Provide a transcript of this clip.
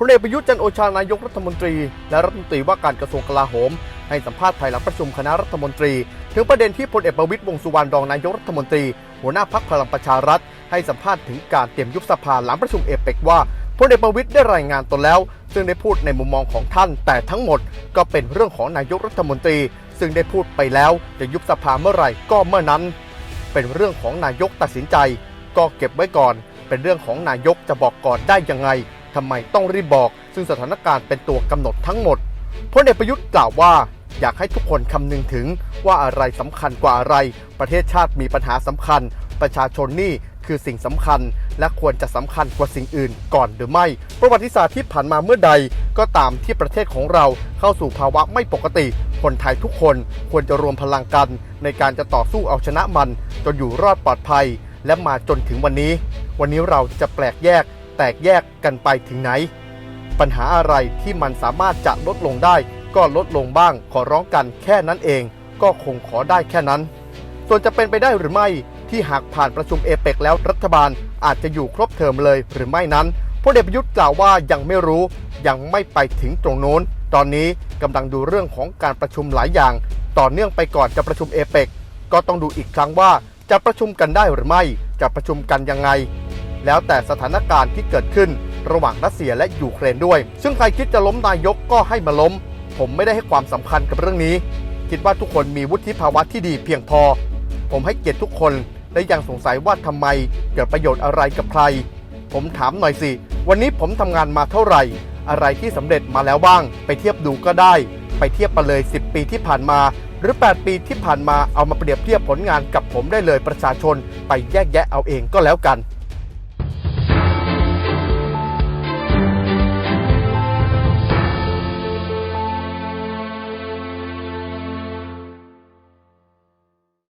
พลเอกประยุทธ์จันโอชานายกรัฐมนตรี และรัฐมนตรีว่าการกระทรวงกลาโหม ให้สัมภาษณ์ภายหลังประชุมคณะรัฐมนตรี ถึงประเด็นที่พลเอกประวิตรวงสุวรรณรองนายกรัฐมนตรี หัวหน้าพักพลังประชารัฐ ให้สัมภาษณ์ถึงการเตรียมยุบสภาหลังประชุมเอเปกว่าพลเอกประวิตรได้รายงานตนแล้ว ซึ่งได้พูดในมุมมองของท่าน แต่ทั้งหมดก็เป็นเรื่องของนายกรัฐมนตรี ซึ่งได้พูดไปแล้วจะยุบสภาเมื่อไหร่ก็เมื่อนั้น เป็นเรื่องของนายกตัดสินใจ ก็เก็บไว้ก่อน เป็นเรื่องของนายกจะบอกก่อนได้ยังไง ทำไมต้องรีบบอก ซึ่งสถานการณ์เป็นตัวกำหนดทั้งหมดพลเอกประยุทธ์กล่าวว่า อยากให้ทุกคนคำนึงถึงว่าอะไรสำคัญกว่าอะไร ประเทศชาติมีปัญหาสำคัญ ประชาชนนี่คือสิ่งสำคัญ และควรจะสำคัญกว่าสิ่งอื่นก่อนหรือไม่ ประวัติศาสตร์ที่ผ่านมาเมื่อใดก็ตามที่ประเทศของเราเข้าสู่ภาวะไม่ปกติ คนไทยทุกคนควรจะรวมพลังกัน ในการจะต่อสู้เอาชนะมัน จนอยู่รอดปลอดภัย และมาจนถึงวันนี้ วันนี้เราจะแปลกแยก แตกแยกกันไปถึงไหน ปัญหาอะไรที่มันสามารถจะลดลงได้ ก็ลดลงบ้างขอร้องกันแค่นั้นเอง ก็คงขอได้แค่นั้น ส่วนจะเป็นไปได้หรือไม่ที่หากผ่านประชุมเอเปกแล้วรัฐบาลอาจจะอยู่ครบเทอมเลยหรือไม่นั้นพลเอกประยุทธ์กล่าวว่ายังไม่รู้ยังไม่ไปถึงตรงโน้น ตอนนี้กำลังดูเรื่องของการประชุมหลายอย่าง ต่อเนื่องไปก่อนจะประชุมเอเปกก็ต้องดูอีกครั้งว่าจะประชุมกันได้หรือไม่ จะประชุมกันยังไง แล้วแต่สถานการณ์ที่เกิดขึ้นระหว่างรัสเซียและยูเครนด้วย ซึ่งใครคิดจะล้มนายกก็ให้มาล้ม ผมไม่ได้ให้ความสำคัญกับเรื่องนี้ คิดว่าทุกคนมีวุฒิภาวะที่ดีเพียงพอ ผมให้เกียรติทุกคนและยังสงสัยว่าทำไมเกิดประโยชน์อะไรกับใคร ผมถามหน่อยสิ วันนี้ผมทำงานมาเท่าไหร่ อะไรที่สำเร็จมาแล้วบ้าง ไปเทียบดูก็ได้ ไปเทียบมาเลย 10 ปีที่ผ่านมา หรือ 8 ปีที่ผ่านมาเอามาเปรียบเทียบผลงานกับผมได้เลยประชาชน ไปแยกแยะเอาเองก็แล้วกัน